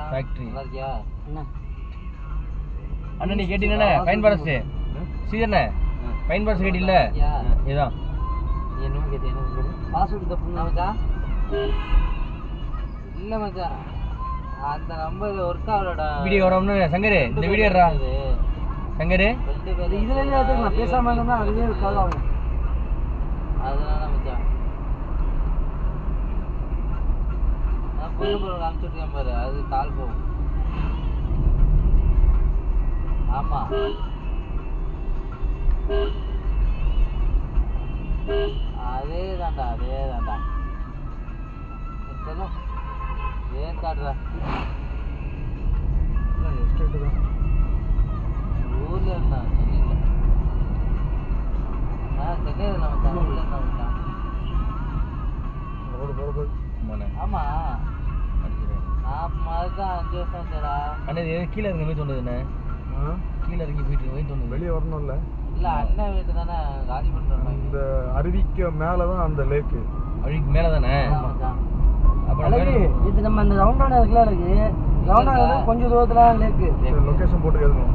இருக்கியா? என்ன? அண்ணா நீ கேட்டீங்கண்ணே ஃபைன் ஃபாரஸ்ட் சீதண்ணே ஃபைன் இருக்கியா? இதுதான் நீ என்னமோ கேட்டு என்ன கேட்டு பாஸ்வேர்டு தப்பு என்ன மச்சான்? இல்ல மச்சான். அந்த நம்பர் ஒர்க் ஆகலடா. வீடியோ வரணும்னு சங்கரு இந்த வீடியோ எடுறா. சங்கரு? இதுல இருந்து எடுத்துக்கலாம் பேசாம இருந்தா அதுவே கால் ஆகும் அதனால மச்சான். அனுப்பிச்சுட்ருக்கேன் பாரு. அது கால் போகும். ஆமா. அதே தான்டா அதே தான்டா சொல்லும் ஏன் காட்டுற? எஸ்டேட்டு தான். ஊர்ல இருந்தான் சென்னையில ஆ சென்னையில மச்சான் ஊர்ல இருந்தான் ரோடு போகிறப்ப ஆமாண்ணே ஆமா அடிச்சிடுறேன் ஆமா அதுதான் அஞ்சு வருஷம் ஆச்சுடா. அண்ணா இது கீழே இறங்க போய் தோணுதுண்ணே கீழே இறங்கி போயிட்டு போய் தோணுது வெளியே வரணும்ல இல்ல? அண்ணன் வீட்டு தானே காலி பண்றோம் இந்த அருவிக்கு மேலே தான் அந்த லேக்கு. அழிக்கு மேலே தானே? இது நம்ம அந்த ரவுண்டான இருக்குல்ல அழகு? ரவுண்டான கொஞ்சம் தூரத்துல லேக்கு. லொக்கேஷன் போட்டு எழுதணும்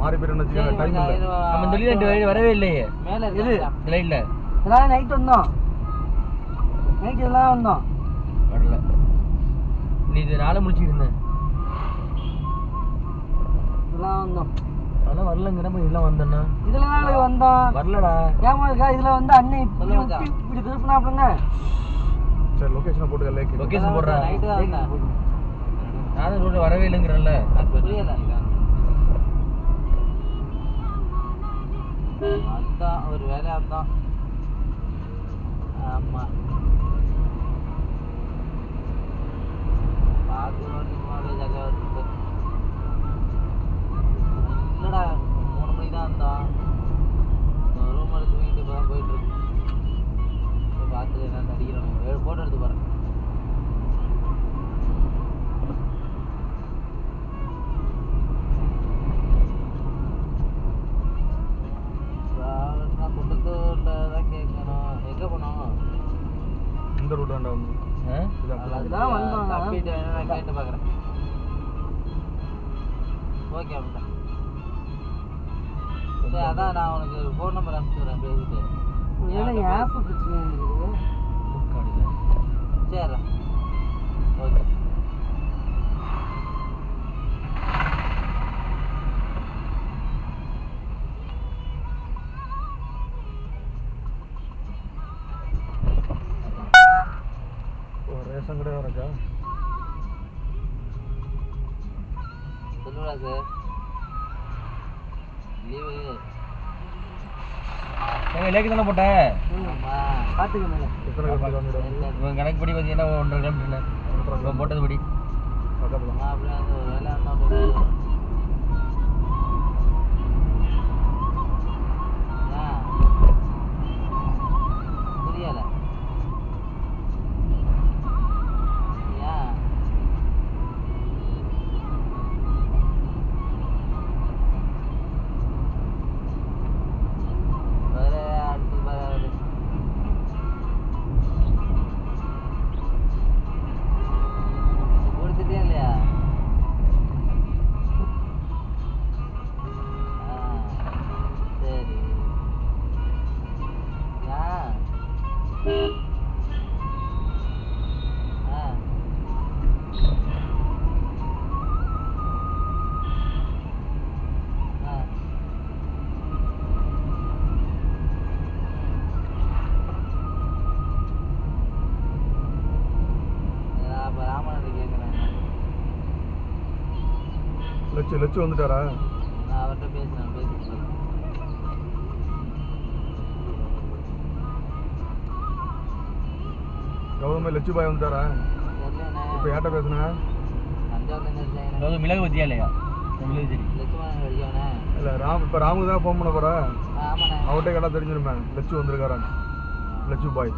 மாறி வச்சுக்கோங்க டைம் இல்லை. நம்ம இந்த வழி வரவே இல்லையே. மேல இது? இருக்கு இந்த லைட்ல இதெல்லாம் நைட் வந்தோம். நைட் இதெல்லாம் வந்தோம். வரல. இது நாளை முடிச்சுட்டு இருந்தேன் இதெல்லாம் வந்தோம். அதெல்லாம் வரலங்கிற இதெல்லாம் வந்தேன்னா? இதுல தான் அழகு வந்தோம் வரலடா. ஏமா இருக்கா இதுல வந்து அண்ணன் இப்படி திருப்பினாப்லங்க சரி லொக்கேஷனை போட்டுக்க லேக்கு லொகேஷன் போடுறேன் நைட்டு தான் வந்தேன் நானும் ரோட்ல வரவே இல்லைங்கிறேன்ல புரியல. அதான் ஒரு வேலை அதான் ஆமா. பார்க்கணும் இல்லடா மூணு மணிக்கு தான் ரூம் தூங்கிட்டு இப்போ தான் போயிட்டு இருக்கு போய் அடிக்கிறோம் போட்டோ எடுத்து பாருங்க நான் குண்டத்தூர்ல தான் கேட்கணும் எங்க போனோம் இந்த ரூட் ஆண்டா வந்து ஆ? அதுதான் நான் கேட்டு பார்க்குறேன். ஓகே சரி அதான் நான் உனக்கு ஃபோன் நம்பர் அனுப்பிச்சுடுறேன் பேசிட்டு. ஏன்னா ஆப் பிரச்சனை இருக்குது முக்காடில. சரி ஓகே ஓ, ரேஷன் கடை இருக்கா சொல்லுடா சார் லீவு லேக்கு தானே போட்ட? ஆமா. பாத்துக்க மேல. எத்தனை கிலோமீட்டர் வந்து இவன் கணக்கு படி பார்த்தீங்கன்னா ஒன்றரை கிலோமீட்டர் போட்டது படி. அப்படியே லட்சு லட்சு வந்துட்டாரா? நான் அவர்கிட்ட பேசுறேன் பேசிட்டு கௌதமே லட்சு பாய் வந்துட்டாரா? இப்போ யார்கிட்ட பேசுனா? தஞ்சாவூர்லேருந்து இருக்காங்க அதாவது மிளகு பத்தியா இல்லையா? இல்லை ராம் இப்போ ராமுக்கு தான் ஃபோன் பண்ண போகிறா ஆமாண்ணே. அவர்கிட்ட கேட்டால் தெரிஞ்சிருமே. லட்சு வந்திருக்காரான்னு. லட்சு பாய்